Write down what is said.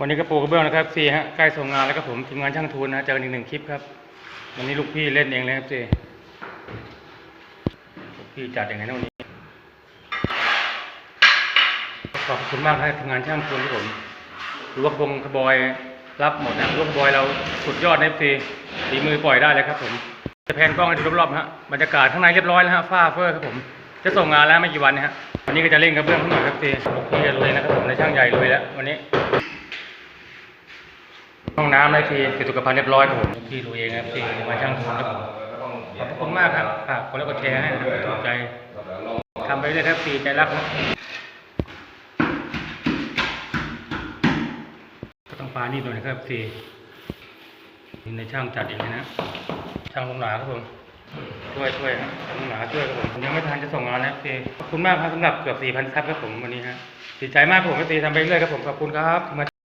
วันนี้ก็ปูกระเบื้องนะครับซีฮะใกล้ส่งงานแล้วครับผมทีมงานช่างทูนนะเจอกันอีกหนึ่งคลิปครับ วันนี้ลูกพี่เล่นเองเลยครับซีลูกพี่จัดอย่างไรนะวันนี้ ขอบคุณมากครับทีมงานช่างทูนที่ผมรว่าคงขบอยรับหมดนะรว่าขบอยเราสุดยอดในซีฝีมือปล่อยได้เลยครับ ผมจะแพนกล้องให้ดูรอบๆฮะบรรยากาศข้างในเรียบร้อยแล้วฮะฝ้าเฟอร์ครับผม จะส่งงานแล้วไม่กี่วันนะฮะวันนี้ก็จะเร่งกระเบื้องขึ้นหน่อยครับซีลูกพี่จะลุยนะครับผมในช่างใหญ่ลุยแล้ววันนี้ ห้องน้ำได้ทีติดสุขภัณฑ์เรียบร้อยครับผมที่ดูเองครับที่มาช่างทุนครับผมขอบคุณมากครับฝากคนแล้วก็แชร์ให้ถูกใจทำไปเรื่อยครับฟรีใจรักนะก็ต้องปานี่หน่อยนะครับฟรีนี่ในช่างจัดเองนะช่างลงหนาครับผมช่วยช่วยครับลงหนาช่วยครับผมยังไม่ทันจะส่งงานนะฟรีขอบคุณมากครับสำหรับเกือบ4,000ซับครับผมวันนี้ฮะดีใจมากผมฟรีทำไปเรื่อยครับผมขอบคุณครับ